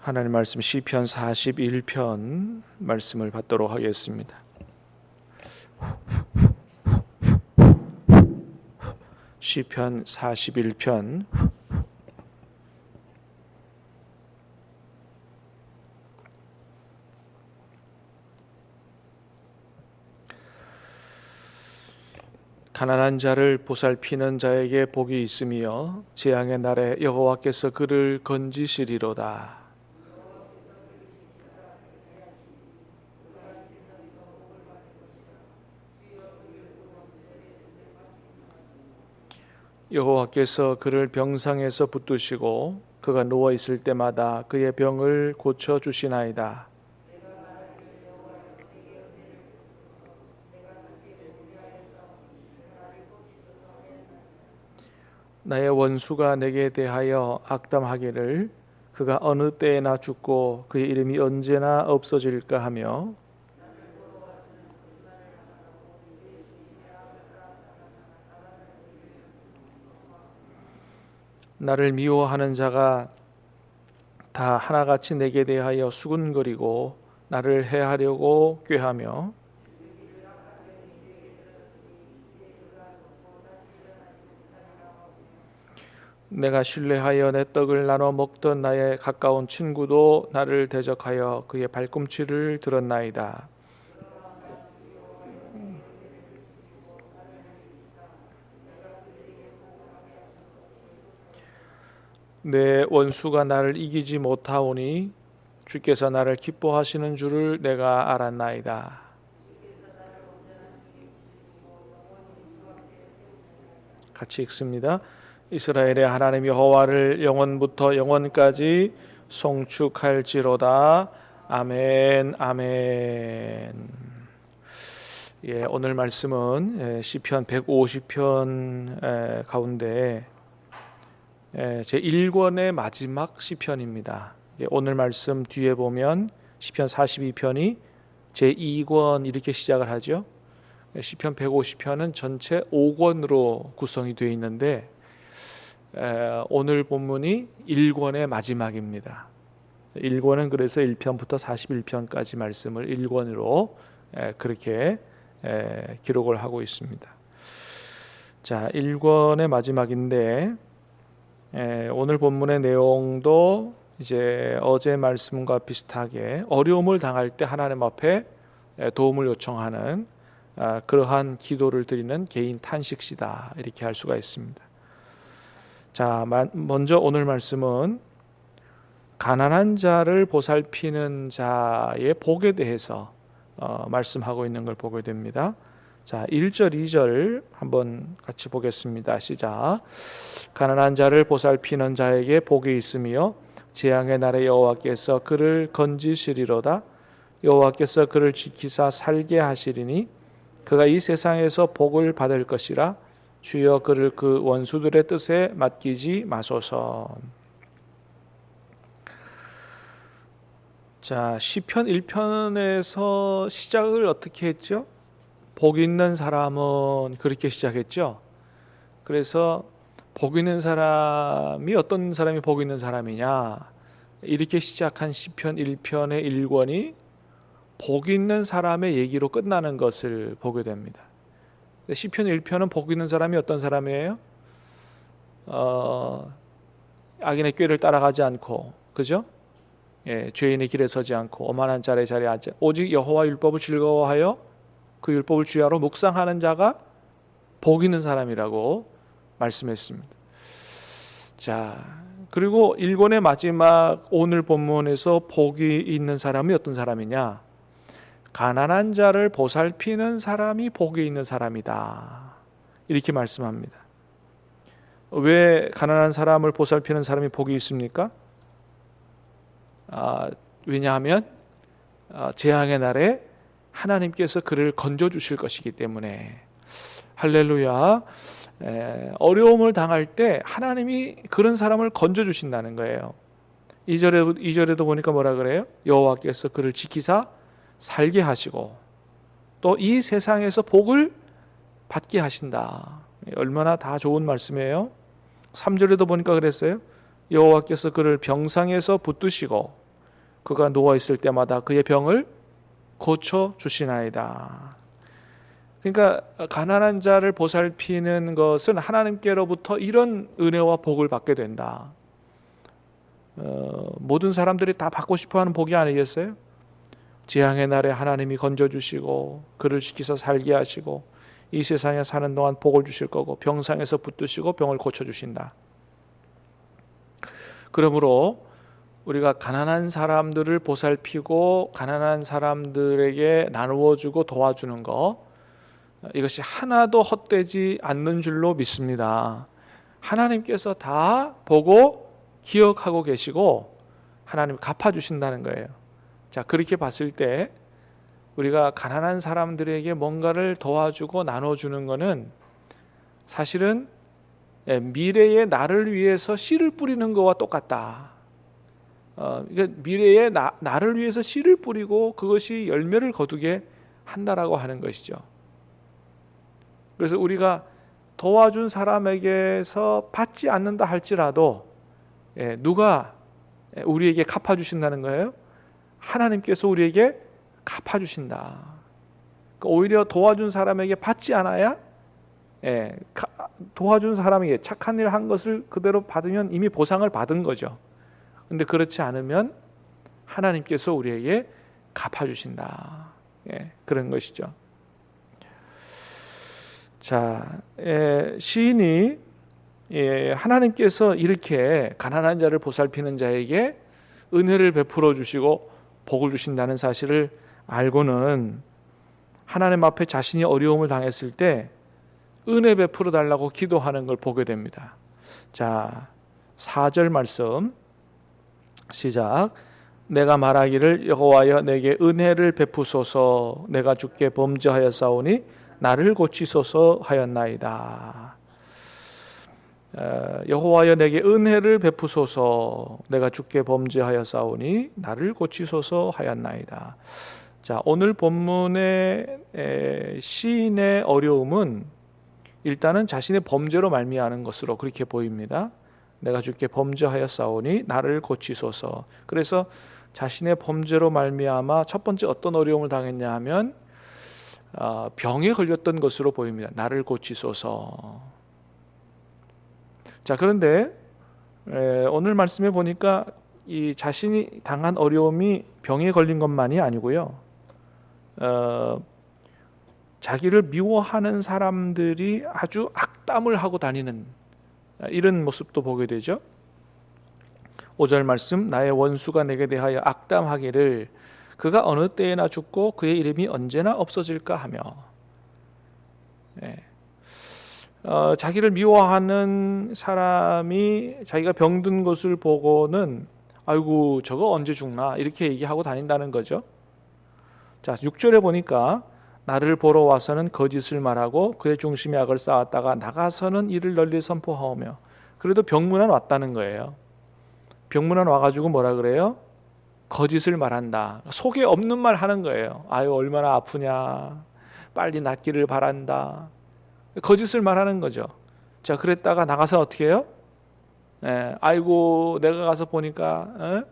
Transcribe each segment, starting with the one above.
하나님 말씀 시편 41편 말씀을 받도록 하겠습니다. 시편 41편 가난한 자를 보살피는 자에게 복이 있으며 재앙의 날에 여호와께서 그를 건지시리로다. 여호와께서 그를 병상에서 붙드시고 그가 누워 있을 때마다 그의 병을 고쳐 주시나이다. 나의 원수가 내게 대하여 악담하기를 그가 어느 때에나 죽고 그의 이름이 언제나 없어질까 하며 나를 미워하는 자가 다 하나같이 내게 대하여 수군거리고 나를 해하려고 꾀하며 내가 신뢰하여 내 떡을 나눠 먹던 나의 가까운 친구도 나를 대적하여 그의 발꿈치를 들었나이다. 내 원수가 나를 이기지 못하오니 주께서 나를 기뻐하시는 줄을 내가 알았나이다. 같이 읽습니다. 이스라엘의 하나님 여호와를 영원부터 영원까지 송축할지로다. 아멘, 아멘. 예, 오늘 말씀은 예, 시편 150편 가운데 예, 제 1권의 마지막 시편입니다. 예, 오늘 말씀 뒤에 보면 시편 42편이 제 2권 이렇게 시작을 하죠. 예, 시편 150편은 전체 5권으로 구성이 되어 있는데 오늘 본문이 1권의 마지막입니다. 1권은 그래서 1편부터 41편까지 말씀을 1권으로 그렇게 기록을 하고 있습니다. 자, 1권의 마지막인데 오늘 본문의 내용도 이제 어제 말씀과 비슷하게 어려움을 당할 때 하나님 앞에 도움을 요청하는 아, 그러한 기도를 드리는 개인 탄식시다 이렇게 할 수가 있습니다. 자, 먼저 오늘 말씀은 가난한 자를 보살피는 자의 복에 대해서 어, 말씀하고 있는 걸 보게 됩니다. 자, 1절, 2절 한번 같이 보겠습니다. 시작. 가난한 자를 보살피는 자에게 복이 있으며 재앙의 날에 여호와께서 그를 건지시리로다. 여호와께서 그를 지키사 살게 하시리니 그가 이 세상에서 복을 받을 것이라. 주여 그를 그 원수들의 뜻에 맡기지 마소서. 자, 시편 1편에서 시작을 어떻게 했죠? 복 있는 사람은 그렇게 시작했죠. 그래서 복 있는 사람이 어떤 사람이 복 있는 사람이냐? 이렇게 시작한 시편 1편의 1권이 복 있는 사람의 얘기로 끝나는 것을 보게 됩니다. 시편 1편은 복 있는 사람이 어떤 사람이에요? 어, 악인의 꾀를 따라가지 않고 그죠? 예, 죄인의 길에 서지 않고 오만한 자리에 앉지 오직 여호와 율법을 즐거워하여 그 율법을 주야로 묵상하는 자가 복 있는 사람이라고 말씀했습니다. 자, 그리고 일권의 마지막 오늘 본문에서 복이 있는 사람이 어떤 사람이냐? 가난한 자를 보살피는 사람이 복이 있는 사람이다. 이렇게 말씀합니다. 왜 가난한 사람을 보살피는 사람이 복이 있습니까? 아, 왜냐하면 아, 재앙의 날에 하나님께서 그를 건져 주실 것이기 때문에 할렐루야. 에, 어려움을 당할 때 하나님이 그런 사람을 건져 주신다는 거예요. 2절에도 2절에도 보니까 뭐라 그래요? 여호와께서 그를 지키사 살게 하시고 또 이 세상에서 복을 받게 하신다. 얼마나 다 좋은 말씀이에요. 3절에도 보니까 그랬어요. 여호와께서 그를 병상에서 붙드시고 그가 누워 있을 때마다 그의 병을 고쳐 주시나이다. 그러니까 가난한 자를 보살피는 것은 하나님께로부터 이런 은혜와 복을 받게 된다. 어, 모든 사람들이 다 받고 싶어하는 복이 아니겠어요? 재앙의 날에 하나님이 건져 주시고 그를 지키서 살게 하시고 이 세상에 사는 동안 복을 주실 거고 병상에서 붙드시고 병을 고쳐 주신다. 그러므로 우리가 가난한 사람들을 보살피고 가난한 사람들에게 나누어 주고 도와주는 거 이것이 하나도 헛되지 않는 줄로 믿습니다. 하나님께서 다 보고 기억하고 계시고 하나님 갚아 주신다는 거예요. 자, 그렇게 봤을 때 우리가 가난한 사람들에게 뭔가를 도와주고 나눠 주는 것은 사실은 예, 미래의 나를 위해서 씨를 뿌리는 것과 똑같다. 어, 그러니까 미래의 나, 나를 위해서 씨를 뿌리고 그것이 열매를 거두게 한다라고 하는 것이죠. 그래서 우리가 도와준 사람에게서 받지 않는다 할지라도 예, 누가 우리에게 갚아 주신다는 거예요? 하나님께서 우리에게 갚아 주신다. 그러니까 오히려 도와준 사람에게 받지 않아야 예, 도와준 사람에게 착한 일 한 것을 그대로 받으면 이미 보상을 받은 거죠. 근데 그렇지 않으면 하나님께서 우리에게 갚아주신다. 예, 그런 것이죠. 자, 예, 시인이 예, 하나님께서 이렇게 가난한 자를 보살피는 자에게 은혜를 베풀어 주시고 복을 주신다는 사실을 알고는 하나님 앞에 자신이 어려움을 당했을 때 은혜 베풀어 달라고 기도하는 걸 보게 됩니다. 자, 4절 말씀 시작. 내가 말하기를 여호와여 내게 은혜를 베푸소서 내가 주께 범죄하였사오니 나를 고치소서 하였나이다. 어, 여호와여 내게 은혜를 베푸소서 내가 주께 범죄하였사오니 나를 고치소서 하였나이다. 자 오늘 본문의 시인의 어려움은 일단은 자신의 범죄로 말미암은 것으로 그렇게 보입니다. 내가 주께 범죄하였사오니 나를 고치소서. 그래서 자신의 범죄로 말미암아 첫 번째 어떤 어려움을 당했냐 하면 어, 병에 걸렸던 것으로 보입니다. 나를 고치소서. 자 그런데 오늘 말씀에 보니까 이 자신이 당한 어려움이 병에 걸린 것만이 아니고요. 어, 자기를 미워하는 사람들이 아주 악담을 하고 다니는 이런 모습도 보게 되죠. 5절 말씀 나의 원수가 내게 대하여 악담하기를 그가 어느 때에나 죽고 그의 이름이 언제나 없어질까 하며 네. 어, 자기를 미워하는 사람이 자기가 병든 것을 보고는 아이고 저거 언제 죽나 이렇게 얘기하고 다닌다는 거죠. 자 6절에 보니까 나를 보러 와서는 거짓을 말하고 그의 중심에 악을 쌓았다가 나가서는 이를 널리 선포하오며 그래도 병문안 왔다는 거예요. 병문안 와가지고 뭐라 그래요? 거짓을 말한다. 속에 없는 말 하는 거예요. 아유 얼마나 아프냐. 빨리 낫기를 바란다. 거짓을 말하는 거죠. 자 그랬다가 나가서 어떻게 해요? 예, 아이고 내가 가서 보니까 에?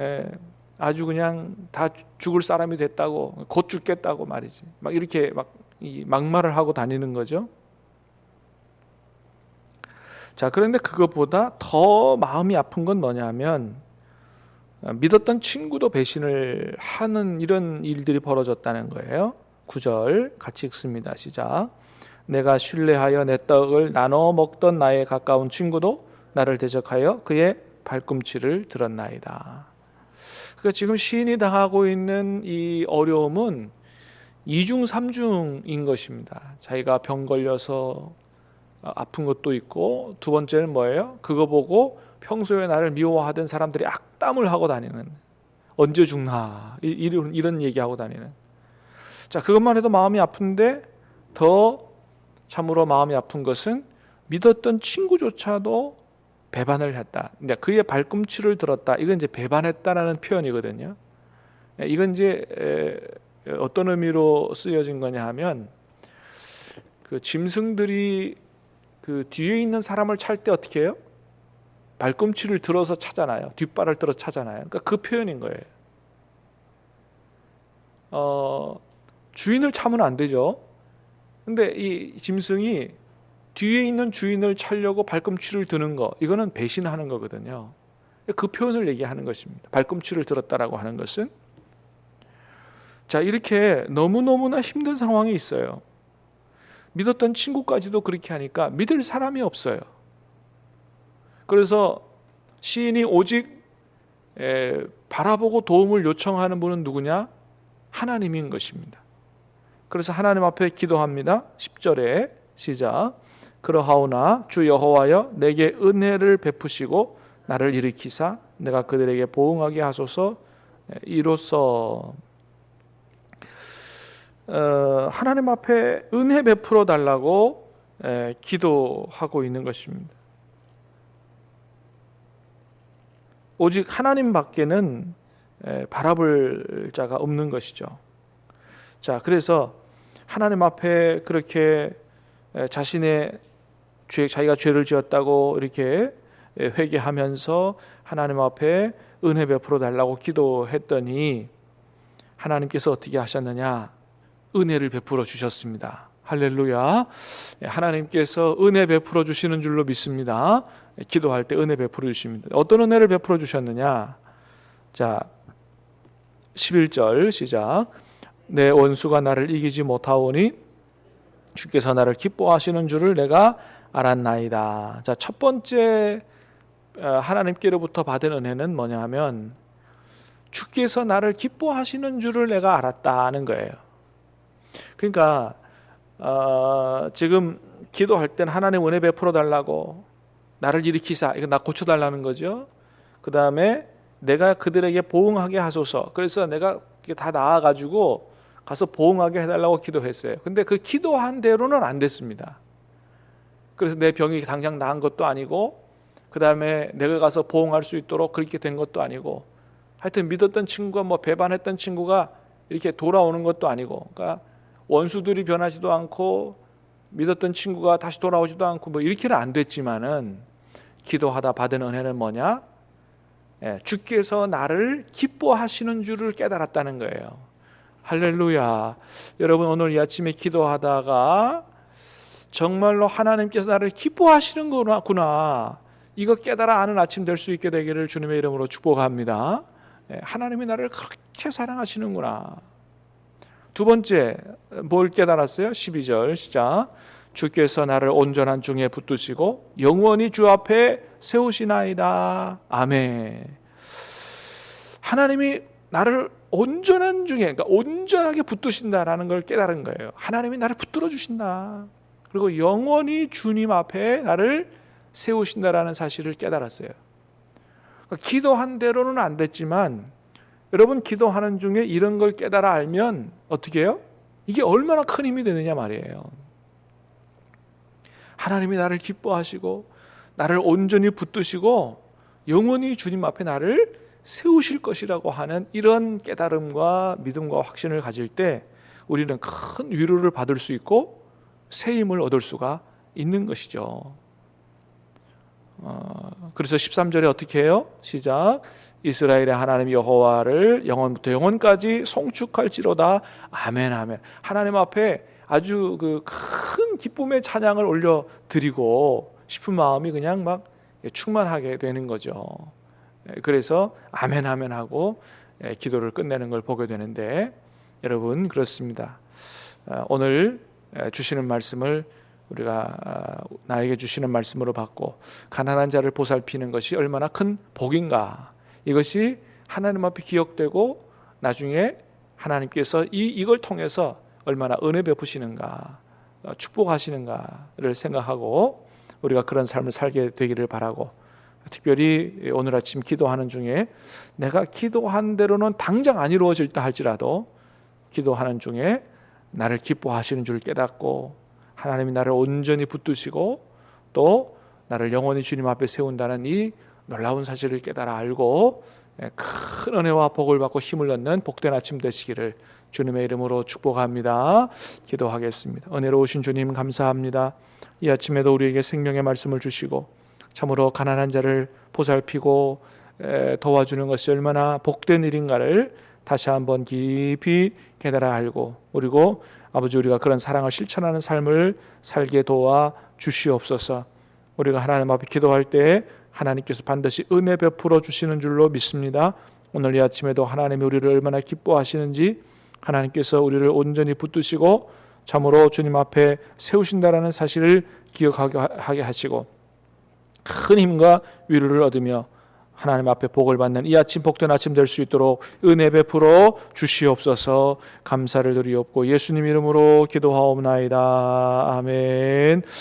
예, 아주 그냥 다 죽을 사람이 됐다고 곧 죽겠다고 말이지. 막 이렇게 막 막말을 하고 다니는 거죠. 자 그런데 그것보다 더 마음이 아픈 건 뭐냐면 믿었던 친구도 배신을 하는 이런 일들이 벌어졌다는 거예요. 9절 같이 읽습니다. 시작. 내가 신뢰하여 내 떡을 나눠 먹던 나의 가까운 친구도 나를 대적하여 그의 발꿈치를 들었나이다. 그러니까 지금 시인이 당하고 있는 이 어려움은 이중 삼중인 것입니다. 자기가 병 걸려서 아픈 것도 있고 두 번째는 뭐예요? 그거 보고 평소에 나를 미워하던 사람들이 악담을 하고 다니는 언제 죽나 이런 이런 얘기하고 다니는 자 그것만 해도 마음이 아픈데 더 참으로 마음이 아픈 것은 믿었던 친구조차도 배반을 했다. 이제 그의 발꿈치를 들었다. 이건 이제 배반했다라는 표현이거든요. 이건 이제 어떤 의미로 쓰여진 거냐 하면 그 짐승들이 그 뒤에 있는 사람을 찰 때 어떻게 해요? 발꿈치를 들어서 차잖아요. 뒷발을 들어 차잖아요. 그러니까 그 표현인 거예요. 어, 주인을 차면 안 되죠. 근데 이 짐승이 뒤에 있는 주인을 차려고 발꿈치를 드는 거, 이거는 배신하는 거거든요. 그 표현을 얘기하는 것입니다. 발꿈치를 들었다라고 하는 것은 자, 이렇게 너무너무나 힘든 상황이 있어요. 믿었던 친구까지도 그렇게 하니까 믿을 사람이 없어요. 그래서 시인이 오직 에, 바라보고 도움을 요청하는 분은 누구냐? 하나님인 것입니다. 그래서 하나님 앞에 기도합니다. 10절에 시작. 그러하오나 주 여호와여 내게 은혜를 베푸시고 나를 일으키사 내가 그들에게 보응하게 하소서 이로써 어, 하나님 앞에 은혜 베풀어 달라고 에, 기도하고 있는 것입니다. 오직 하나님밖에는 에, 바라볼 자가 없는 것이죠. 자, 그래서 하나님 앞에 그렇게 에, 자신의 죄, 자기가 죄를 지었다고 이렇게 에, 회개하면서 하나님 앞에 은혜 베풀어 달라고 기도했더니 하나님께서 어떻게 하셨느냐? 은혜를 베풀어 주셨습니다. 할렐루야. 예, 하나님께서 은혜 베풀어 주시는 줄로 믿습니다. 예, 기도할 때 은혜 베풀어 주십니다. 어떤 은혜를 베풀어 주셨느냐? 자, 11절 시작. 내 원수가 나를 이기지 못하오니 주께서 나를 기뻐하시는 줄을 내가 알았나이다. 자, 첫 번째 어, 하나님께로부터 받은 은혜는 뭐냐 하면 주께서 나를 기뻐하시는 줄을 내가 알았다는 거예요. 그러니까 어, 지금 기도할 때는 하나님 은혜 베풀어 달라고 나를 일으키사 이거 나 고쳐 달라는 거죠. 그 다음에 내가 그들에게 보응하게 하소서. 그래서 내가 다 나와 가지고 가서 보응하게 해달라고 기도했어요. 근데 그 기도한 대로는 안 됐습니다. 그래서 내 병이 당장 나은 것도 아니고 그 다음에 내가 가서 보응할 수 있도록 그렇게 된 것도 아니고 하여튼 믿었던 친구가 뭐 배반했던 친구가 이렇게 돌아오는 것도 아니고 그러니까 원수들이 변하지도 않고 믿었던 친구가 다시 돌아오지도 않고 뭐 이렇게는 안 됐지만은 기도하다 받은 은혜는 뭐냐? 예, 주께서 나를 기뻐하시는 줄을 깨달았다는 거예요. 할렐루야. 여러분 오늘 이 아침에 기도하다가 정말로 하나님께서 나를 기뻐하시는구나. 이거 깨달아 아는 아침 될 수 있게 되기를 주님의 이름으로 축복합니다. 예, 하나님이 나를 그렇게 사랑하시는구나. 두 번째 뭘 깨달았어요? 12절 시작. 주께서 나를 온전한 중에 붙드시고 영원히 주 앞에 세우시나이다. 아멘. 하나님이 나를 온전한 중에 그러니까 온전하게 붙드신다라는 걸 깨달은 거예요. 하나님이 나를 붙들어 주신다. 그리고 영원히 주님 앞에 나를 세우신다라는 사실을 깨달았어요. 그러니까 기도한 대로는 안 됐지만 여러분 기도하는 중에 이런 걸 깨달아 알면 어떻게 해요? 이게 얼마나 큰 힘이 되느냐 말이에요. 하나님이 나를 기뻐하시고 나를 온전히 붙드시고 영원히 주님 앞에 나를 세우실 것이라고 하는 이런 깨달음과 믿음과 확신을 가질 때 우리는 큰 위로를 받을 수 있고 새 힘을 얻을 수가 있는 것이죠. 어, 그래서 13절에 어떻게 해요? 시작. 이스라엘의 하나님 여호와를 영원부터 영원까지 송축할지로다. 아멘 아멘. 하나님 앞에 아주 그 큰 기쁨의 찬양을 올려 드리고 싶은 마음이 그냥 막 충만하게 되는 거죠. 예, 그래서 아멘 아멘 하고 예, 기도를 끝내는 걸 보게 되는데 여러분 그렇습니다. 어, 오늘 예, 주시는 말씀을 우리가 아, 나에게 주시는 말씀으로 받고 가난한 자를 보살피는 것이 얼마나 큰 복인가. 이것이 하나님 앞에 기억되고 나중에 하나님께서 이 이걸 통해서 얼마나 은혜 베푸시는가 어, 축복하시는가를 생각하고 우리가 그런 삶을 살게 되기를 바라고 특별히 오늘 아침 기도하는 중에 내가 기도한 대로는 당장 안 이루어질다 할지라도 기도하는 중에 나를 기뻐하시는 줄 깨닫고 하나님이 나를 온전히 붙드시고 또 나를 영원히 주님 앞에 세운다는 이 놀라운 사실을 깨달아 알고 예, 큰 은혜와 복을 받고 힘을 얻는 복된 아침 되시기를 주님의 이름으로 축복합니다. 기도하겠습니다. 은혜로우신 주님 감사합니다. 이 아침에도 우리에게 생명의 말씀을 주시고 참으로 가난한 자를 보살피고 에, 도와주는 것이 얼마나 복된 일인가를 다시 한번 깊이 깨달아 알고 그리고 아버지 우리가 그런 사랑을 실천하는 삶을 살게 도와 주시옵소서. 우리가 하나님 앞에 기도할 때 하나님께서 반드시 은혜 베풀어 주시는 줄로 믿습니다. 오늘 이 아침에도 하나님이 우리를 얼마나 기뻐하시는지 하나님께서 우리를 온전히 붙드시고 참으로 주님 앞에 세우신다라는 사실을 기억하게 하게 하시고 큰 힘과 위로를 얻으며 하나님 앞에 복을 받는 이 아침 복된 아침 될 수 있도록 은혜 베풀어 주시옵소서 감사를 드리옵고 예수님 이름으로 기도하옵나이다 아멘.